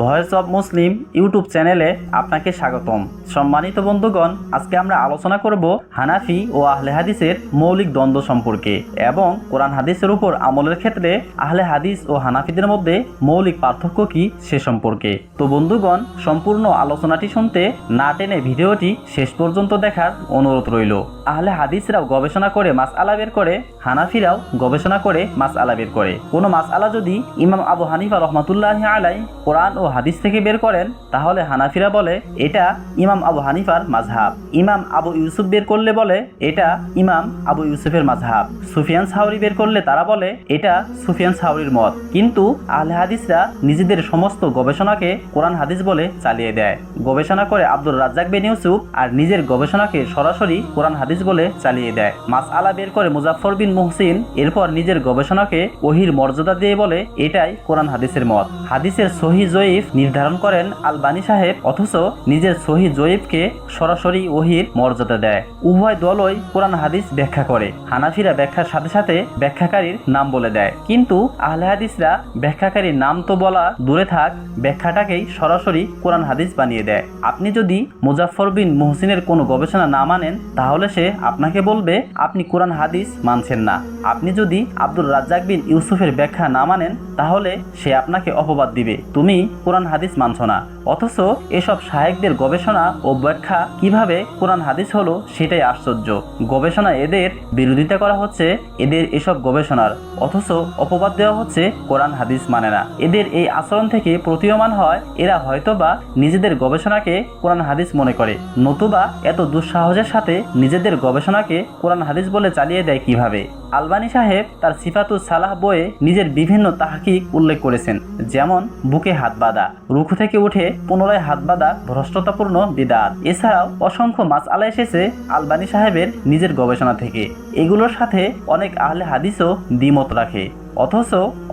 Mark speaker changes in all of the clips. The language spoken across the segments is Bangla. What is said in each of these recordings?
Speaker 1: ভয়েস অব মুসলিম ইউটিউব চ্যানেলে আপনাকে স্বাগতম। সম্মানিত বন্ধুগণ, আজকে আমরা আলোচনা করব হানাফি ও আহলে হাদিসের মৌলিক দ্বন্দ্ব সম্পর্কে এবং কোরআন হাদিসের উপর আমলের ক্ষেত্রে আহলে হাদিস ও হানাফিদের মধ্যে মৌলিক পার্থক্য কি সে সম্পর্কে। তো বন্ধুগণ, সম্পূর্ণ আলোচনাটি শুনতে না টেনে ভিডিওটি শেষ পর্যন্ত দেখার অনুরোধ রইল। আহলে হাদিসরাও গবেষণা করে মাস আলা বের করে, হানাফিরাও গবেষণা করে মাস আলা বের করে। কোনো মাস আলা যদি ইমাম আবু হানিফা রহমাতুল্লাহ আলাই কোরআন ও হাদিস থেকে বের করেন, তাহলে হানাফিরা বলে, এটা ইমাম আবু হানিফার মাঝহাব ইমাম আবু ইউসুফ বের করলে বলে, এটা ইমাম আবু ইউসুফের মাঝহাব সুফিয়ান সাউরি বের করলে তারা বলে, এটা সুফিয়ান সাউরির মত। কিন্তু আহলে হাদিসরা নিজেদের সমস্ত গবেষণাকে কোরআন হাদিস বলে চালিয়ে দেয়। গবেষণা করে আব্দুর রাজ্জাক বিন ইউসুফ আর নিজের গবেষণাকে সরাসরি কোরআন হাদিস বলে চালিয়ে দেয়। মাস আলা বের করে মুজাফর বিন মুহসিন, এরপর নিজের গবেষণাকে ওহির মর্যাদা দিয়ে বলে, এটাই কোরআন হাদিসের মত। হাদিসের সহি জয়ীফ নির্ধারণ করেন আলবানী সাহেব, অথচ নিজের সহি জয়ীফকে সরাসরি ওহির মর্যাদা দেয়। উভয় দলই কোরআন হাদিস ব্যাখ্যা করে। হানাফিরা ব্যাখ্যার সাথে সাথে ব্যাখ্যাকারীর নাম বলে দেয়। কিন্তু আহলে হাদিসরা ব্যাখ্যাকারীর নাম তো বলা দূরে থাক, ব্যাখ্যাটাকেই সরাসরি কোরআন হাদিস বানিয়ে দেয়। আপনি যদি মুজাফর বিন মুহসিনের কোনো গবেষণা না মানেন, তাহলে সে আপনাকে বলবে, আপনি কোরআন হাদিস মানছেন না। আপনি যদি আব্দুল রাজ্জাক বিন ইউসুফের ব্যাখ্যা না মানেন, তাহলে সে আপনাকে অপবাদ দিবে। তুমি কোরআন হাদিস মানছ না। অথচ এসব শায়েকদের গবেষণা ও ব্যাখ্যা কীভাবে কোরআন হাদিস হলো সেটাই আশ্চর্য। গবেষণা এদের বিরোধিতা করা হচ্ছে এদের এসব গবেষণার। অথচ অপবাদ দেওয়া হচ্ছে কোরআন হাদিস মানে না। এদের এই আচরণ থেকে প্রতীয়মান হয় এরা হয়তোবা নিজেদের গবেষণাকে কোরআন হাদিস মনে করে। নতুবা এত দুঃসাহসের সাথে নিজেদের গবেষণাকে কোরআন হাদিস বলে চালিয়ে দেয় কীভাবে? আলবানী সাহেব তার সিফাতুল সালাহ বইয়ে নিজের বিভিন্ন তাহকিক উল্লেখ করেছেন, যেমন বুকে হাত বাঁধা, রুখু থেকে উঠে পুনরায় হাত বাঁধা ভ্রষ্টতাপূর্ণ বিদাত। এছাড়াও অসংখ্য মাছ আলা এসেছে আলবানী সাহেবের নিজের গবেষণা থেকে। এগুলোর সাথে অনেক আহলে হাদিসও দ্বিমত রাখে। অথচ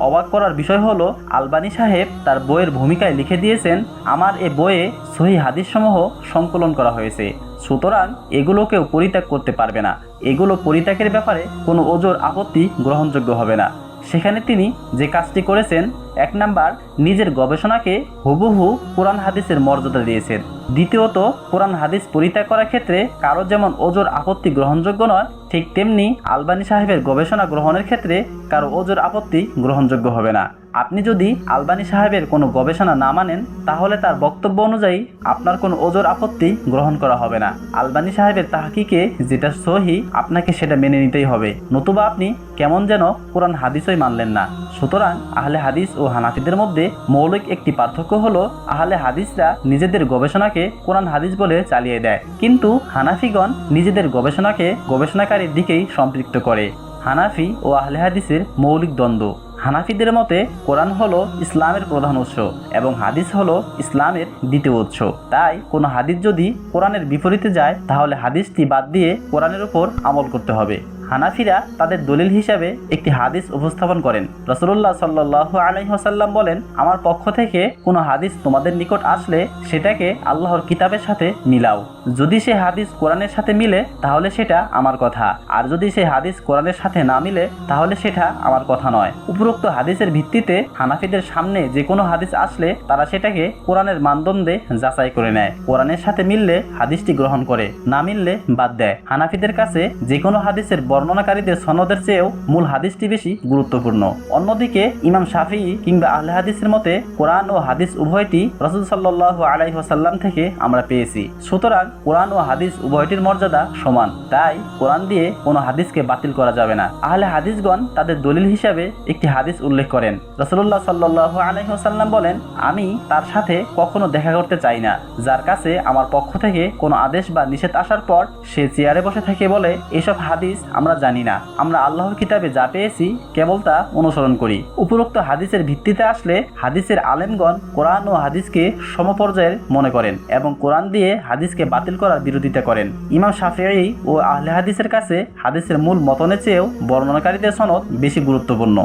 Speaker 1: অবাক করার বিষয় হলো, আলবানী সাহেব তার বইয়ের ভূমিকায় লিখে দিয়েছেন, আমার এ বইয়ে সহি হাদিসসমূহ সংকলন করা হয়েছে। সুতরাং এগুলোকেও পরিত্যাগ করতে পারবে না। এগুলো পরিত্যাগের ব্যাপারে কোনো ওজোর আপত্তি গ্রহণযোগ্য হবে না। সেখানে তিনি যে কাজটি করেছেন এক নাম্বার, নিজের গবেষণাকে হুবহু কোরআন হাদিসের মর্যাদা দিয়েছেন। দ্বিতীয়ত, কোরআন হাদিস পরিত্যাগ করার ক্ষেত্রে কারও যেমন ওজোর আপত্তি গ্রহণযোগ্য নয়, ঠিক তেমনি আলবানী সাহেবের গবেষণা গ্রহণের ক্ষেত্রে কারও ওজোর আপত্তি গ্রহণযোগ্য হবে না। আপনি যদি আলবানী সাহেবের কোনো গবেষণা না মানেন, তাহলে তার বক্তব্য অনুযায়ী আপনার কোনো ওজোর আপত্তি গ্রহণ করা হবে না। আলবানী সাহেবের তাহাকিকে যেটা সহি, আপনাকে সেটা মেনে নিতেই হবে। নতুবা আপনি কেমন যেন কোরআন হাদিসই মানলেন না। সুতরাং আহলে হাদিস ও হানাফিদের মধ্যে মৌলিক একটি পার্থক্য হলো, আহলে হাদিসরা নিজেদের গবেষণাকে কোরআন হাদিস বলে চালিয়ে দেয়। কিন্তু হানাফিগণ নিজেদের গবেষণাকে গবেষণাকারীর দিকেই সম্পৃক্ত করে। হানাফি ও আহলে হাদিসের মৌলিক দ্বন্দ্ব। হানাফিদের মতে, কোরআন হলো ইসলামের প্রধান উৎস এবং হাদিস হলো ইসলামের দ্বিতীয় উৎস। তাই কোনো হাদিস যদি কোরআনের বিপরীতে যায়, তাহলে হাদিসটি বাদ দিয়ে কোরআনের উপর আমল করতে হবে। হানাফিরা তাদের দলিল হিসাবে একটি হাদিস উপস্থাপন করেন। রসুল্লাহ সাল্লাহ আলহিহাসাল্লাম বলেন, আমার পক্ষ থেকে কোনো হাদিস তোমাদের নিকট আসলে সেটাকে আল্লাহর কিতাবের সাথে মিলাও। যদি সে হাদিস কোরআনের সাথে মিলে, তাহলে সেটা আমার কথা। আর যদি সে হাদিস কোরআনের সাথে না মিলে, তাহলে সেটা আমার কথা নয়। উপরোক্ত হাদিসের ভিত্তিতে হানাফিদের সামনে যে কোনো হাদিস আসলে, তারা সেটাকে কোরআনের মানদণ্ডে যাচাই করে নেয়। কোরআনের সাথে মিললে হাদিসটি গ্রহণ করে, না মিললে বাদ দেয়। হানাফিদের কাছে যে কোনো হাদিসের বর্ণনাকারীদের সনদের চেয়েও মূল হাদিসটি বেশি গুরুত্বপূর্ণ। অন্যদিকে ইমাম শাফি কিংবা আহলে হাদিসের মতে, কোরআন ও হাদিস উভয়টি রসুল সাল্লাহ আলাইসাল্লাম থেকে আমরা পেয়েছি। সুতরাং কোরআন ও হাদিস উভয়টির মর্যাদা সমান। তাই কোরআন দিয়ে কোনো হাদিসকে বাতিল করা যাবে না। আহলে হাদিসগণ তাদের দলিল হিসাবে একটি হাদিস উল্লেখ করেন। রসুল্লাহ সাল্লাহ আলাইসাল্লাম বলেন, আমি তার সাথে কখনো দেখা করতে চাই না। যার কাছে আমার পক্ষ থেকে কোনো আদেশ বা নিষেধ আসার পর সে চেয়ারে বসে থেকে বলে এসব হাদিস আমরা জানি না। আমরা আল্লাহর কিতাবে যা পেয়েছি কেবল তা অনুসরণ করি। উপরোক্ত হাদিসের ভিত্তিতে আসলে হাদিসের আলেমগণ কোরআন ও হাদিসকে সমপর্যায়ের মনে করেন এবং কোরআন দিয়ে হাদিসকে বাতিল করার বিরোধিতা করেন। ইমাম শাফিঈ ও আহলে হাদিসের কাছে হাদিসের মূল মতনের চেয়েও বর্ণনাকারীদের সনদ বেশি গুরুত্বপূর্ণ।